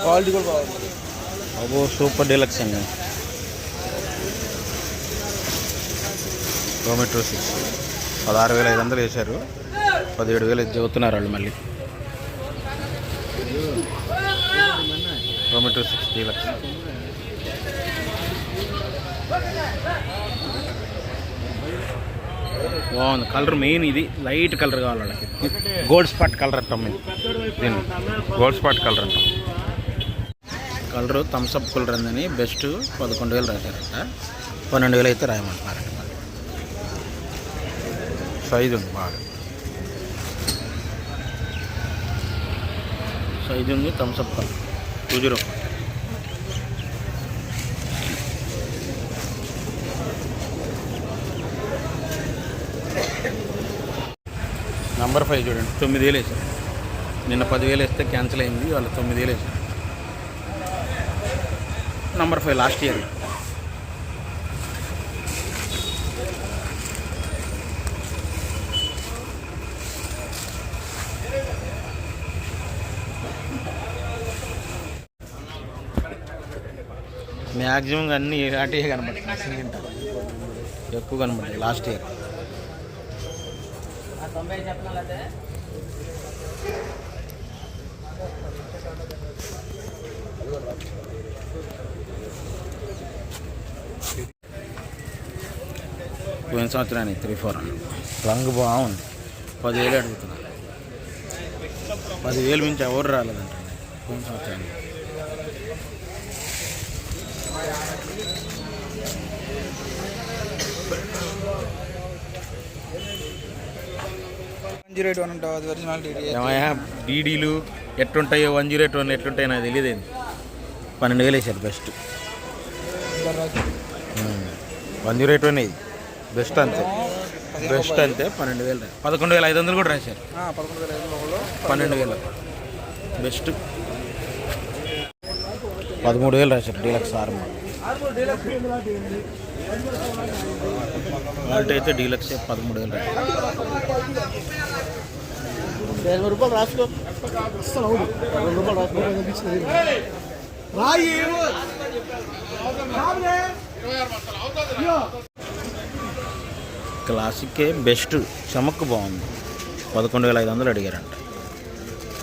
Quality కూడా బాగుంది. అబ్బో సూపర్ డీలక్స్ అండి. టొమాటో సిక్స్ పదహారు వేల ఐదు వందలు వేశారు. పదిహేడు వేలు చెబుతున్నారు వాళ్ళు మళ్ళీ. Tomato six deluxe. బాగుంది. కలర్ మెయిన్ ఇది. లైట్ కలర్ కావాలి వాళ్ళకి. గోల్డ్ స్పాట్ కలర్ అంటాం మేము. దీన్ని. గోల్డ్ స్పాట్ కలర్ అంటాం. కలరు థమ్స్అప్ కూలర్ అందని బెస్ట్ పదకొండు వేలు రాశారంట. పన్నెండు వేలు అయితే రాయమంటున్నారంట మళ్ళీ సైజు ఉంది బాగా. సైజు ఉంది Thums Up colour. Two zero. Number five చూడండి. తొమ్మిది వేలు వేసారు నిన్న పదివేలు వేస్తే క్యాన్సిల్ అయింది వాళ్ళు తొమ్మిది వేలు వేసారు number five last year maximum అన్నీ అటే కనబడతాయి ఎక్కువ కనబడుతుంది లాస్ట్ ఇయర్ పోయిన సంవత్సరానికి త్రీ ఫోర్ హండ్రెడ్ రంగు బాగుంది పదివేలు అడుగుతున్నారు పదివేలు మించి ఎవరు రాలేదంట. పోయిన సంవత్సరానికి. వన్ జీరో ఎయిట్ వన్ ఉంటుంది అది ఒరిజినల్ డీడీ ఏమయ్యా డీడీలు ఎట్లుంటాయో వన్ జీరో ఎయిట్ వన్ ఎట్లుంటాయో నాకు తెలియదేంది పన్నెండు వేలు వేసారు best. One zero eight one ఇది బెస్ట్ అంతే. బెస్ట్ అంతే పన్నెండు వేలు పదకొండు వేల ఐదు వందలు కూడా రాశారు. పన్నెండు వేలు బెస్ట్. పదమూడు వేలు రాశారు డీలక్స్ ఆర్మర్ క్వాలిటీ అయితే డీలక్స్ పదమూడు వేలు రాశారు రాసుకో. రూపాయలు రాసుకో. క్లాసిక్కే బెస్ట్ చమక్ బాగుంది. పదకొండు వేల ఐదు వందలు అడిగారంట.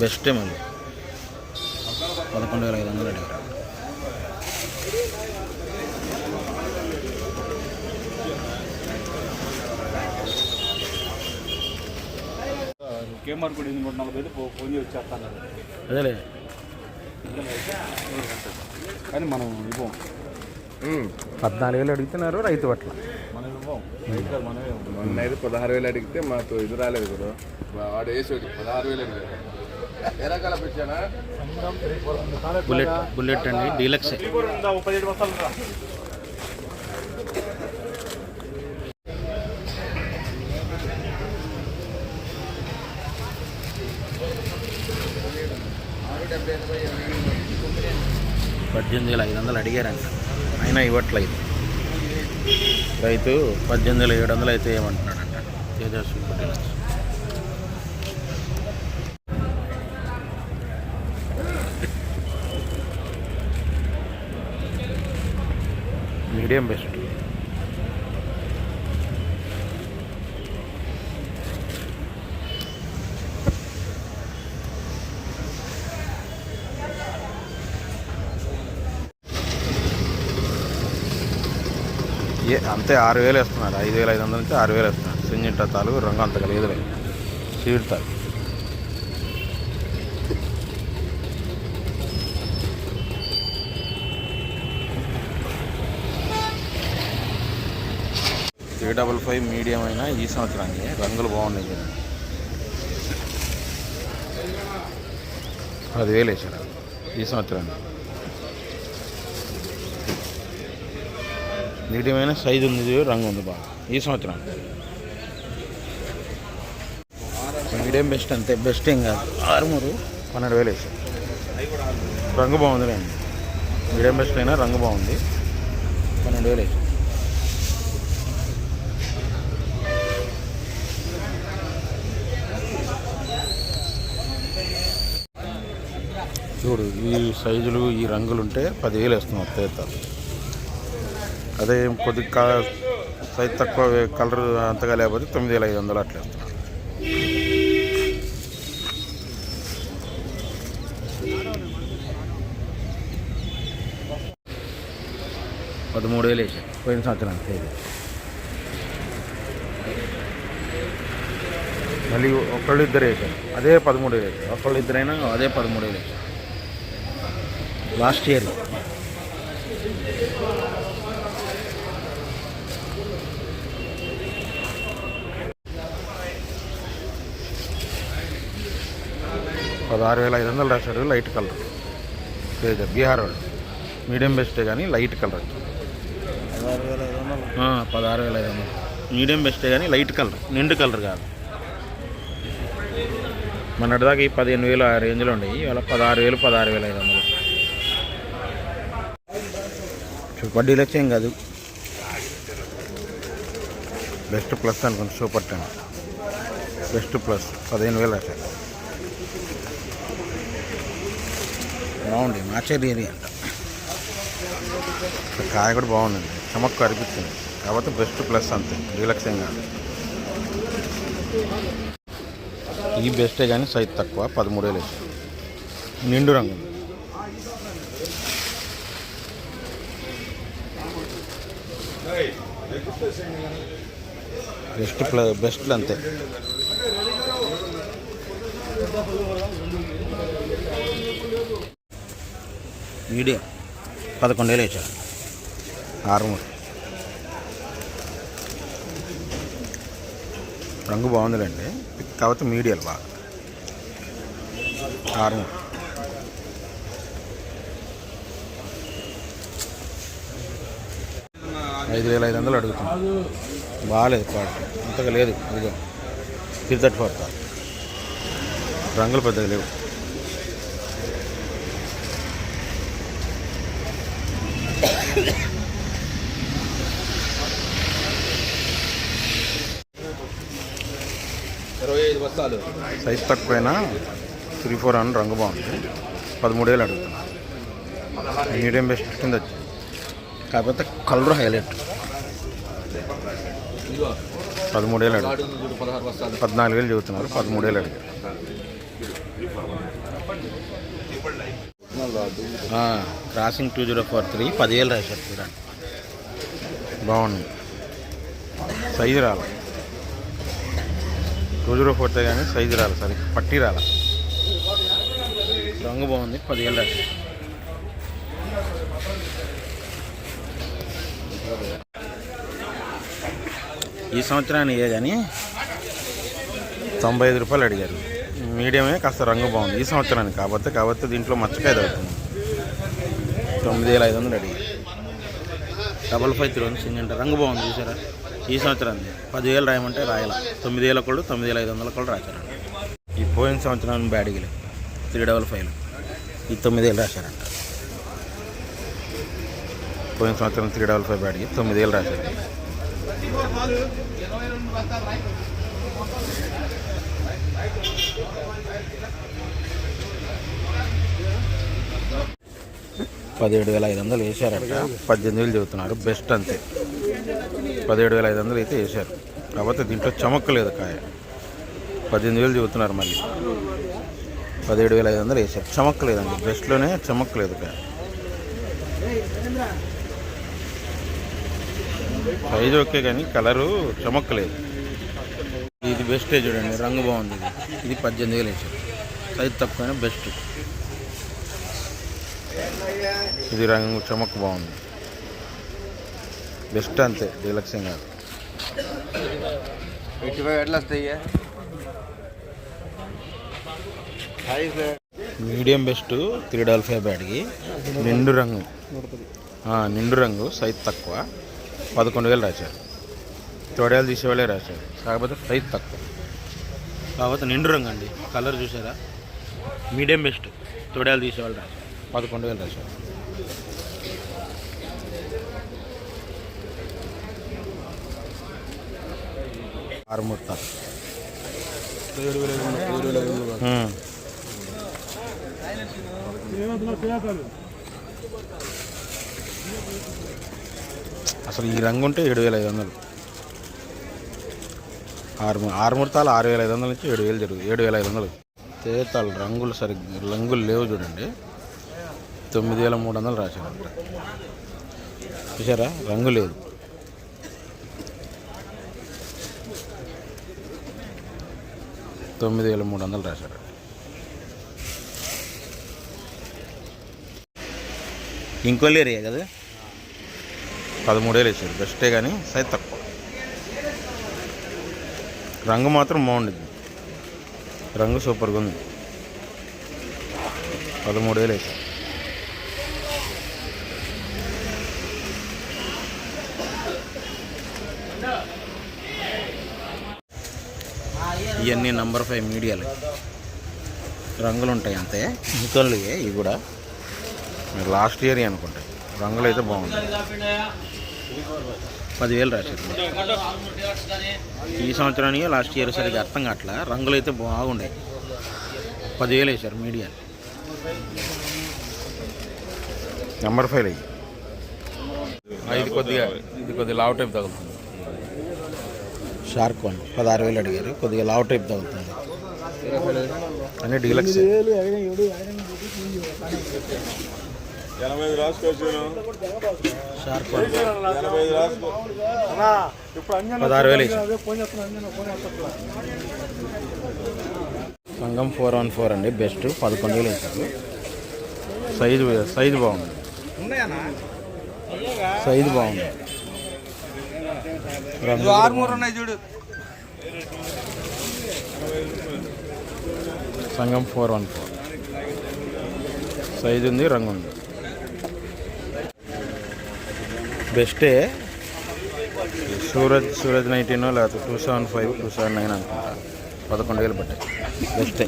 బెస్టే మళ్ళీ. పదకొండు వేల ఐదు వందలు అడిగారు కేఎంఆర్ కూడా ఎనిమిది నలభై ఐదు ఫోన్ చేసి వచ్చేస్తాను. అదేలే. కానీ మనం ఇవ్వం. పద్నాలుగు వేలు అడుగుతున్నారు రైతు పట్ల. అయితే పదహారు వేలు అడిగితే మాకు ఇది రాలేదు కదా వాడు వేసాడు పదహారు వేలు పెట్టానా బుల్లెట్ బుల్లెట్ అండి డీలక్స్. పద్దెనిమిది వేల ఐదు వందలు అడిగారంట. అయినా ఇవ్వట్లేదు. రైతు పద్దెనిమిది వేల ఏడు వందలు అయితే ఏమంటున్నాడంట. Tejaswi Patel medium best. ఏ అంతే ఆరు వేలు వేస్తున్నారు. ఐదు వేల ఐదు వందల నుంచి ఆరు వేలు వేస్తున్నారు. సింజింట తాలూ రంగు అంత కలిగదులే సీడ్ తాలు త్రీ డబల్ ఫైవ్ మీడియం అయినా ఈ సంవత్సరానికి రంగులు బాగున్నాయి చూడండి పదివేలు వేసారు. ఈ సంవత్సరానికి. మీడియమైన సైజు ఉంది రంగు ఉంది బాగా. ఈ సంవత్సరం. మీడియం బెస్ట్ అంతే బెస్ట్ ఏం కాదు. ఆరుమూరు పన్నెండు వేలు వేసారు రంగు బాగుంది రండి. మీడియం బెస్ట్ అయినా రంగు బాగుంది. పన్నెండు వేలు వేసారు చూడు ఈ సైజులు ఈ రంగులు ఉంటే పదివేలు వేస్తున్నారు తేత. అదే కొద్ది సైజ్ తక్కువ కలర్ అంతగా లేకపోతే తొమ్మిది వేల ఐదు వందలు అట్లా పదమూడు వేలు వేసారు. పోయిన సంవత్సరం తేదీ మళ్ళీ ఒకళ్ళు ఇద్దరు వేసారు. అదే పదమూడు వేలు వేసారు. ఒకళ్ళు ఇద్దరైనా అదే పదమూడు వేలు వేసారు. Last year. పదహారు వేల ఐదు వందలు రాశారు లైట్ కలర్. తేజ బీహార్ వాళ్ళు మీడియం బెస్టే కానీ లైట్ కలర్. పదహారు వేల ఐదు వందలు. మీడియం బెస్టే కానీ లైట్ కలర్ నిండు కలర్ కాదు. మొన్నటిదాకా ఈ పదిహేను వేలు ఆ రేంజ్లో ఉండేవి ఇవాళ పదహారు వేలు పదహారు వేల ఐదు వందలు. సూపర్ డీలక్స్ ఏం కాదు. బెస్ట్ ప్లస్ అనుకోండి సూపర్ టెన్. బెస్ట్ ప్లస్ పదిహేను వేలు రాశారు. బాగుంది మాచేరి ఏరియా అంట. కాయ కూడా బాగుందండి. చెమక్కు అనిపిస్తుంది కాబట్టి బెస్ట్ ప్లస్ అంతే డీలక్స్ కాదు ఈ బెస్టే కానీ సైజ్ తక్కువ పదమూడు వేలు నిండు రంగు. బెస్ట్ ప్ల బెస్ట్ అంతే. మీడియం పదకొండు వేలు వేసారు ఆరుమూరు రంగు బాగుందిలేండి. కాకపోతే మీడియాలు బాగా. ఆరుమూరు ఐదు వేల ఐదు వందలు అడుగుతున్నాం బాగాలేదు క్వాలిటీ. అంతగా లేదు ఇదిగో. త్రీ థర్టీ ఫోర్ రంగులు పెద్దగా లేవు. సైజ్ తక్కువైనా త్రీ ఫోర్ అని రంగు బాగుంది. పదమూడు వేలు అడుగుతున్నా. మీడియం బెస్ట్ కింద వచ్చింది కాకపోతే కలర్ హైలైట్. ఇదిగో. పదమూడు వేలు అడుగు వేలు చెబుతున్నారు. పదమూడు వేలు అడిగారు ఆ, crossing two zero four three పదివేలు రాశారు చూడండి. బాగుంది. సైజు రాలి టూ పడితే కానీ సైజు రాలి సరే పట్టి రాల. రంగు బాగుంది పదివేలు రాశారు ఈ సంవత్సరానికి ఏ కానీ తొంభై ఐదు రూపాయలు అడిగారు. మీడియమే కాస్త రంగు బాగుంది ఈ సంవత్సరానికి. కాకపోతే కాబట్టి దీంట్లో మచ్చకాయ అవుతుంది తొమ్మిది వేల ఐదు వందలు అడిగారు. Double five three one Syngenta రంగు బాగుంది చూసారా? ఈ సంవత్సరానికి పదివేలు రాయమంటే రాయాల. తొమ్మిది వేల కూడా తొమ్మిది వేల ఐదు వందల కూడా రాశారంట ఈ పోయిన సంవత్సరం బ్యాడిగిలే త్రీ డబల్ ఫైవ్ ఈ తొమ్మిది వేలు రాశారంట. పోయిన సంవత్సరం త్రీ డబల్ ఫైవ్ బ్యాడిగి తొమ్మిది వేలు రాశారు. పదిహేడు వేల ఐదు వందలు వేశారట. పద్దెనిమిది వేలు చెబుతున్నారు బెస్ట్ అంతే. పదిహేడు వేల ఐదు వందలు అయితే వేశారు. కాకపోతే దీంట్లో చమక్కలేదు కాయ. పద్దెనిమిది వేలు చెబుతున్నారు మళ్ళీ. పదిహేడు వేల ఐదు వందలు వేశారు. చమక్కలేదండి. బెస్ట్లోనే చమక్కలేదు కాయ. సైజ్ ఓకే కానీ కలరు చమక్కలేదు. ఇది బెస్టే చూడండి. రంగు బాగుంది ఇది. ఇది పద్దెనిమిది వేలు వేసారు సైజ్ తక్కువైనా బెస్ట్. ఇది రంగు చమక్ బాగుంది. బెస్ట్ అంతే డీలక్స్ ఏం కాదు. ఎయిటీ ఫైవ్ ఎట్లా వస్తాయి? Medium best three double five బ్యాడ్కి నిండు రంగు. నిండు రంగు సైజ్ తక్కువ. పదకొండు వేలు రాశారు. తొడయాలు తీసేవాళ్ళే రాశారు. కాకపోతే సైజ్ తక్కువ. కాకపోతే నిండు రంగు అండి. కలర్ చూసారా? మీడియం బెస్ట్ తొడయాలు తీసేవాళ్ళు రాశారు. పదకొండు వేలు రాశారు. ఆరు అసలు ఈ రంగు ఉంటే ఏడు వేల ఐదు వందలు. ఆరు ఆరు ముహూర్తాలు ఆరు వేల ఐదు వందల నుంచి ఏడు వేలు జరుగు ఏడు వేల ఐదు వందలు. తేతాలు రంగులు సరిగ్గా రంగులు లేవు చూడండి. తొమ్మిది వేల మూడు వందలు రాశారు అక్కడ చూసారా రంగు లేదు. తొమ్మిది వేల మూడు వందలు రాశారు ఇంకోళ్ళు ఏరియా కదా పదమూడు వేలు వేసారు బెస్టే కానీ సైజ్ తక్కువ. రంగు మాత్రం బాగుండిద్ది రంగు సూపర్గా ఉంది. పదమూడు వేలు వేసారు ఇవన్నీ నంబర్ ఫైవ్ మీడియాలు. రంగులు ఉంటాయి అంతే ఇంకోళ్ళు ఇవి కూడా. లాస్ట్ ఇయర్ అనుకుంటాయి రంగులు అయితే బాగుంటాయి. పదివేలు రాశారు. ఈ సంవత్సరానికి లాస్ట్ ఇయర్ సరిగ్గా అర్థం కావట్లా. రంగులు అయితే బాగుండే. పదివేలు వేశారు మీడియా నెంబర్ ఫైవ్ అయ్యి ఇది కొద్దిగా ఇది కొద్దిగా లావ్ టైప్ తగులుతుంది. షార్క్ వన్ పదహారు వేలు అడిగారు. కొద్దిగా లావ్ టైప్ తగులుతుంది. అన్నీ డీలక్స్. షార్క్ పదహారు వేలు వేశారు అదే ఫోన్ చేస్తున్నా అంజన్ ఫోన్ చేస్తున్నా సంఘం ఫోర్ వన్ ఫోర్ అండి. బెస్ట్. పదకొండు వేలు వేసారు సైజు సైజు బాగుంది. సైజు బాగుంది. చూడు. సంఘం ఫోర్ వన్ ఫోర్. సైజు ఉంది రంగు ఉంది. బెస్టే. సూరజ్ సూరజ్ నైన్టీన్ లేకపోతే two seven five two seven nine అనుకుంటా. పదకొండు వేలు పట్టాయి బెస్టే.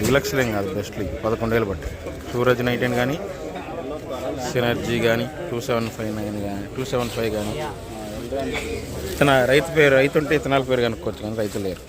డీలక్స్ లేం కాదు బెస్ట్లీ. పదకొండు వేలు పట్టాయి సూరజ్ నైన్టీన్ కానీ సినర్జీ కానీ టూ సెవెన్ ఫైవ్ నైన్ కానీ టూ సెవెన్ ఫైవ్ కానీ ఇతన రైతు పేరు రైతు ఉంటే ఇతనాల పేరు కనుక్కోవచ్చు కానీ రైతు లేరు.